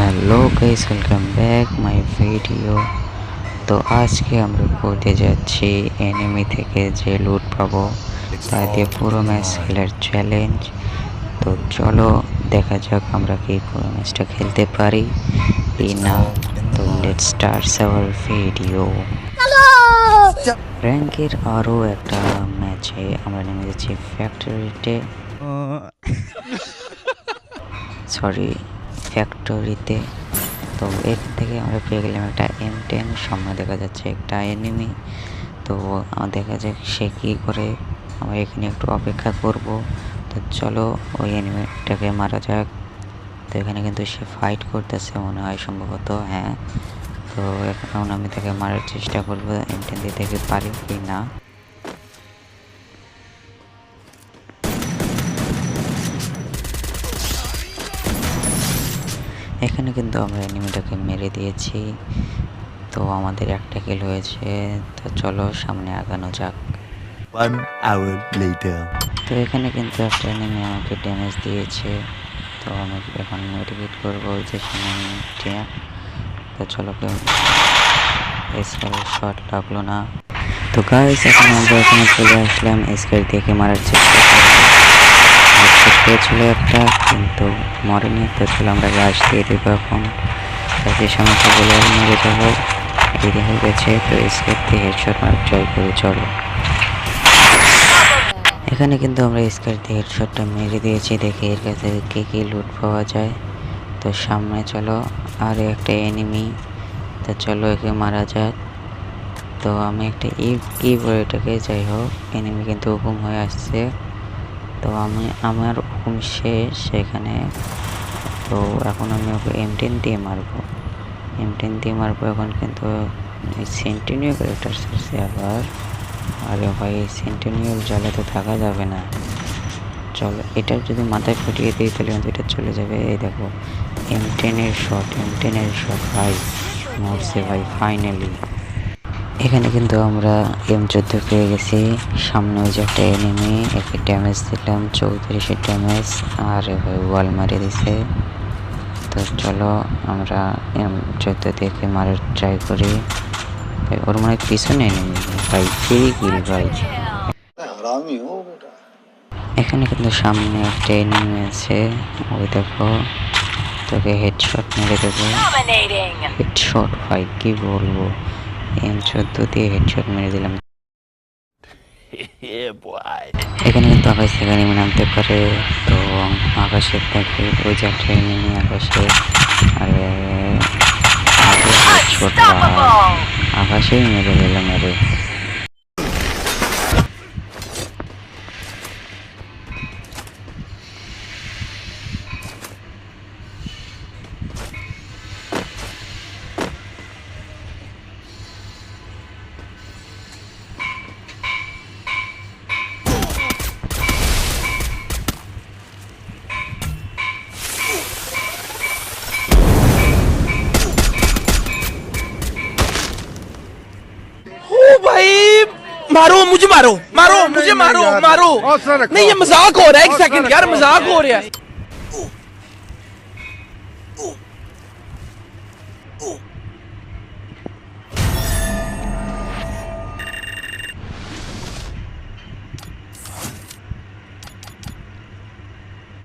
Hello guys welcome back my video তো আজকে আমরা করতে যাচ্ছি এনিমি থেকে যে লুট পাবো তা দিয়ে পুরো ম্যাচ খেলার চ্যালেঞ্জ তো চলো দেখা যাক আমরা কি পুরো ম্যাচটা খেলতে পারি কি না। তো লেটস স্টার্ট আওয়ার ভিডিও র্যাঙ্কের আরও একটা ম্যাচে আমরা নেমে যাচ্ছি ফ্যাক্টরিতে সরি ফ্যাক্টরিতে তো এখান থেকে আমরা পেয়ে গেলাম একটা এম টেন সামনে দেখা যাচ্ছে একটা এনিমি তো দেখা যাক সে কী করে। আমরা এখানে একটু অপেক্ষা করব। তো চলো ওই এনিমিটাকে মারা যাক। তো এখানে কিন্তু সে ফাইট করতেছে মনে হয় সম্ভবত হ্যাঁ। তো এখন আমি তাকে মারার চেষ্টা করব এম টেন দেখে পারি কি না। এখানে কিন্তু আমরা এনিমিটাকে মেরে দিয়েছি। তো আমাদের একটা কিল হয়েছে। তো চলো সামনে আগানো যাক। তো এখানে কিন্তু একটা এনিমি আমাকে ড্যামেজ দিয়েছে। তো আমি এখন মেডিকেট করব ওই যে সামনে তো চলো কেউ শট লাগল না। তো গাইস এখন আমরা এখানে চলে আসলাম। এসকার দেখে মারার চেষ্টা করলাম ছিল একটা কিন্তু মরেনি তো চলো আমরা গাছ দিয়ে দেবো এখন। তাকে সমস্ত বলে মেরে যাব রেডি হয়ে গেছে, তো স্কেপ দিয়ে হেডশট মার ট্রাই করে চলো। এখানে কিন্তু আমরা স্কেপ দিয়ে হেডশটটা মেরে দিয়েছি, দেখি এর কাছে কী কী লুট পাওয়া যায়। তো সামনে চলো, আর একটা এনিমি তো চলো একে মারা যাক। তো আমি একটা ই কি বলে এটাকে, যাই হোক এনিমি কিন্তু হুকুম হয়ে আসছে। তো আমি, আমার হুকুম শেষ সেখানে। তো এখন আমি ওকে এম টেন দিয়ে মারবো। এম টেন দিয়ে মারবো এখন কিন্তু সেন্টিনিও ক্যারেক্টার সারছে আবার। আরে ভাই সেন্টিনিয়াল জালে তো থাকা যাবে না। চলো, এটা যদি মাথায় ফুটিয়ে দিই তাহলে কিন্তু এটা চলে যাবে। এই দেখো এম টেনের শট এম টেনের শট ভাই মরছে ভাই ফাইনালি এখানে কিন্তু আমরা এম চোদ্দ পেয়ে গেছি। সামনে ওই যে একটা এনেমি একে ড্যামেজ দিলাম চৌত্রিশের ড্যামেজ আর এভাবে ওয়াল মারিয়ে দিছে। তো চলো আমরা এম চোদ্দ দিয়ে মারার ট্রাই করি। ওর মনে হয় পিছনে এনেমি ভাই ফিরি কিল ভাই? এখানে কিন্তু সামনে একটা এনেমি আছে। ওই দেখো তোকে হেডশট মেরে দেবো। হেডশট ভাই কি বলব? এম চোদ্দ দিয়ে হেডশট মেরে দিলাম। এখানে কিন্তু আকাশ থেকে নেমে নামতে পারে তো আকাশের থেকে ওই যা নেমে আকাশে আরে. আকাশেই মেরে দিলাম মেরে भाई मारो मुझे मारो मारो मुझे मारो मारो। नहीं ये मज़ाक हो रहा है एक सेकंड यार मज़ाक हो रहा है।